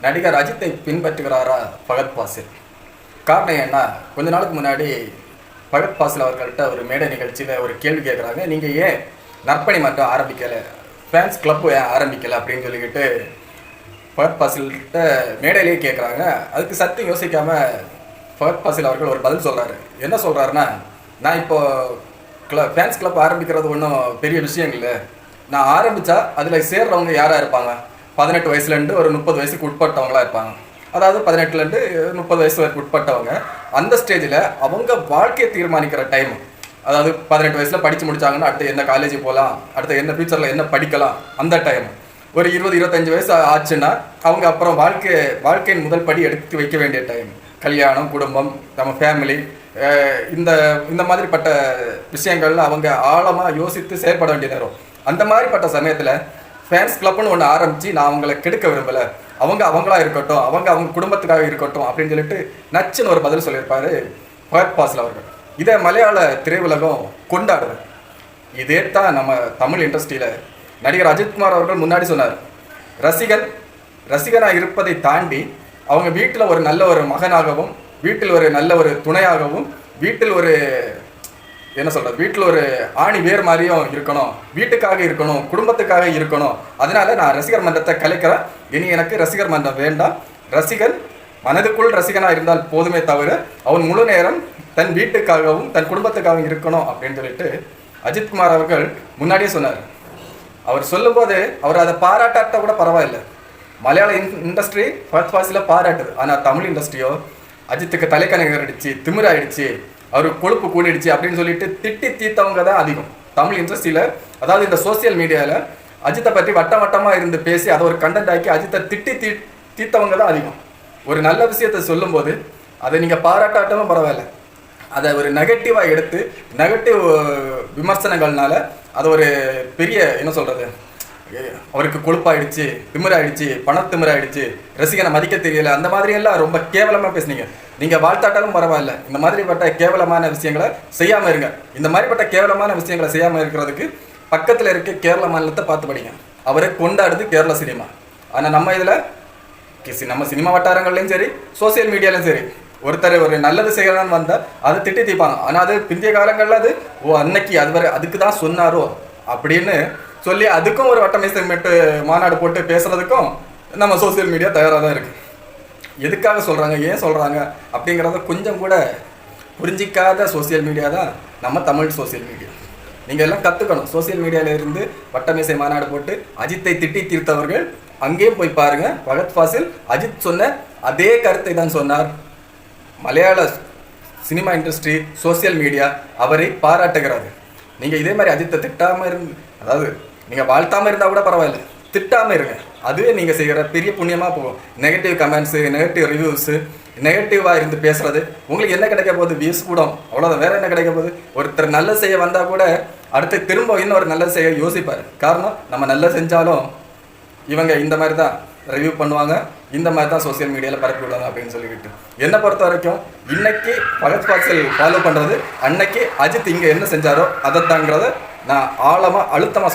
நடிகர் அஜித்தை பின்பற்றுகிறாரா பகத் பாசில்? காரணம் என்ன? கொஞ்ச நாளுக்கு முன்னாடி பகத் பாசில் அவர்கள்ட்ட ஒரு மேடை நிகழ்ச்சியில் ஒரு கேள்வி கேட்குறாங்க நீங்கள் ஏன் நற்பணி மன்றம் ஆரம்பிக்கலை? ஃபேன்ஸ் கிளப்பு ஏன் ஆரம்பிக்கலை? அப்படின்னு சொல்லிக்கிட்டு பகத் பாசில்கிட்ட மேடையிலேயே கேட்குறாங்க அதுக்கு சத்து யோசிக்காமல் பகத் பாசில் அவர்கள் ஒரு பதில் சொல்கிறாரு என்ன சொல்கிறாருன்னா நான் இப்போ கிள ஃபேன்ஸ் கிளப் ஆரம்பிக்கிறது ஒன்றும் பெரிய விஷயம் இல்லை. நான் ஆரம்பித்தா அதில் சேர்றவங்க யாராக இருப்பாங்க? பதினெட்டு வயசுலேருந்து ஒரு முப்பது வயசுக்கு உட்பட்டவங்களா இருப்பாங்க. அதாவது பதினெட்டுலேருந்து முப்பது வயசு வரைக்கும் உட்பட்டவங்க. அந்த ஸ்டேஜில் அவங்க வாழ்க்கையை தீர்மானிக்கிற டைம் அதாவது பதினெட்டு வயசில் படித்து முடித்தாங்கன்னா அடுத்து என்ன காலேஜ் போகலாம் அடுத்து என்ன ஃபியூச்சரில் என்ன படிக்கலாம் அந்த டைம் ஒரு இருபது இருபத்தஞ்சு வயசு ஆச்சுன்னா அவங்க அப்புறம் வாழ்க்கை வாழ்க்கையின் முதல் படி எடுத்து வைக்க வேண்டிய டைம் கல்யாணம் குடும்பம் நம்ம ஃபேமிலி இந்த இந்த மாதிரிப்பட்ட விஷயங்கள்ல அவங்க ஆழமாக யோசித்து செயற்பட வேண்டிய நேரம். அந்த மாதிரிப்பட்ட சமயத்தில் ஃபேன்ஸ் கிளப்னு ஒன்று ஆரம்பித்து நான் அவங்கள கெடுக்க விரும்பலை. அவங்க அவங்களா இருக்கட்டும் அவங்க அவங்க குடும்பத்துக்காக இருக்கட்டும் அப்படின்னு சொல்லிட்டு நச்சுன்னு ஒரு பதில் சொல்லியிருப்பாரு ஃபயர் பாசில் அவர்கள். இதை மலையாள திரையுலகம் கொண்டாடுது. இதே தான் நம்ம தமிழ் இண்டஸ்ட்ரியில் நடிகர் அஜித்குமார் அவர்கள் முன்னாடி சொன்னார். ரசிகன் ரசிகனாக இருப்பதை தாண்டி அவங்க வீட்டில் ஒரு நல்ல ஒரு மகனாகவும் வீட்டில் ஒரு நல்ல ஒரு துணையாகவும் வீட்டில் ஒரு என்ன சொல்கிறது வீட்டில் ஒரு ஆணி வேர் மாதிரியும் இருக்கணும். வீட்டுக்காக இருக்கணும். குடும்பத்துக்காக இருக்கணும். அதனால நான் ரசிகர் மன்றத்தை கலைக்கிறேன். இனி எனக்கு ரசிகர் மன்றம் வேண்டாம். ரசிகன் மனதுக்குள் ரசிகனாக இருந்தால் போதுமே தவிர அவன் முழு நேரம் தன் வீட்டுக்காகவும் தன் குடும்பத்துக்காகவும் இருக்கணும் அப்படின்னு சொல்லிட்டு அஜித்குமார் அவர்கள் முன்னாடியே சொன்னார். அவர் சொல்லும்போது அவர் அதை பாராட்டாட்ட கூட பரவாயில்ல. மலையாள இண்டஸ்ட்ரி ஃபர்ஸ்ட் ஃபாஸ்டில் பாராட்டுது. ஆனால் தமிழ் இண்டஸ்ட்ரியோ அஜித்துக்கு தலைக்கணகர் அடிச்சு திமிராயிடுச்சு. அவர் கொழுப்பு கூடிடுச்சு அப்படின்னு சொல்லிட்டு திட்டி தீத்தவங்க தான் அதிகம். தமிழ் இண்டஸ்ட்ரியில் அதாவது இந்த சோசியல் மீடியாவில் அஜித்தை பற்றி வட்டம் வட்டமாக இருந்து பேசி அதை ஒரு கண்டென்ட் ஆக்கி அஜித்தை திட்டி தீ தீத்தவங்க தான் அதிகம். ஒரு நல்ல விஷயத்தை சொல்லும்போது அதை நீங்கள் பாராட்டாட்டமும் பரவாயில்ல. அதை ஒரு நெகட்டிவாக எடுத்து நெகட்டிவ் விமர்சனங்கள்னால அதை ஒரு பெரிய என்ன சொல்கிறது அவருக்கு கொழுப்பாயிடுச்சு திமிராயிடுச்சு பணத்திமிராயிடுச்சு ரசிகனை மதிக்க தெரியல அந்த மாதிரி எல்லாம் ரொம்ப கேவலமாக பேசுனீங்க. நீங்கள் வாழ்த்தாட்டாலும் பரவாயில்ல. இந்த மாதிரிப்பட்ட கேவலமான விஷயங்களை செய்யாமல் இருங்க. இந்த மாதிரிப்பட்ட கேவலமான விஷயங்களை செய்யாமல் இருக்கிறதுக்கு பக்கத்தில் இருக்க கேரள மாநிலத்தை பார்த்து படிங்க. அவரை கொண்டாடுது கேரள சினிமா. ஆனால் நம்ம இதில் நம்ம சினிமா வட்டாரங்கள்லையும் சரி சோசியல் மீடியாலையும் சரி ஒருத்தர் ஒரு நல்லது செய்யலாம்னு வந்தால் அதை திட்டி தீப்பாங்க. ஆனால் அது பிந்திய காலங்களில் அது ஓ அன்னைக்கு அது வரை அதுக்கு தான் சொன்னாரோ? அப்படின்னு சொல்லி அதுக்கும் ஒரு வட்டமேசமேட்டு மாநாடு போட்டு பேசுறதுக்கும் நம்ம சோசியல் மீடியா தயாராக தான் இருக்கு. எதுக்காக சொல்கிறாங்க ஏன் சொல்கிறாங்க அப்படிங்கிறத கொஞ்சம் கூட புரிஞ்சிக்காத சோசியல் மீடியா தான் நம்ம தமிழ் சோசியல் மீடியா நீங்கள் எல்லாம் கற்றுக்கணும் சோசியல் மீடியாவிலிருந்து வட்டமேசை மாநாடு போட்டு அஜித்தை திட்டி தீர்த்தவர்கள் அங்கேயும் போய் பாருங்கள் பகத் ஃபாசில் அஜித் சொன்ன அதே கருத்தை தான் சொன்னார். மலையாள சினிமா இண்டஸ்ட்ரி சோசியல் மீடியா அவரை பாராட்டுகிறது நீங்கள் இதே மாதிரி அஜித்தை திட்டாமல் இருந்து அதாவது நீங்கள் வாழ்த்தாமல் இருந்தால் கூட பரவாயில்ல. திட்டாமல் இருங்க. அதுவே நீங்கள் செய்கிற பெரிய புண்ணியமாக போகும். நெகட்டிவ் கமெண்ட்ஸு நெகட்டிவ் ரிவ்யூஸு நெகட்டிவாக இருந்து பேசுகிறது உங்களுக்கு என்ன கிடைக்க போகுது? வியூஸ் கூட அவ்வளோதான் வேறு என்ன கிடைக்க போகுது? ஒருத்தர் நல்ல செய்ய வந்தால் கூட அடுத்து திரும்ப இன்னொரு நல்ல செய்ய யோசிப்பார். காரணம் நம்ம நல்லா செஞ்சாலும் இவங்க இந்த மாதிரி தான் ரிவ்யூ பண்ணுவாங்க. இந்த மாதிரி தான் சோசியல் மீடியாவில் பரப்பி விடுவாங்க அப்படின்னு சொல்லிக்கிட்டு. என்னை பொறுத்த வரைக்கும் இன்னைக்கு பகத் பாக்சல் ஃபாலோ பண்ணுறது அன்னைக்கு அஜித் இங்கே என்ன செஞ்சாரோ அதைத்தாங்கிறத நான் ஆழமாக அழுத்தமாக சொல்றேன்.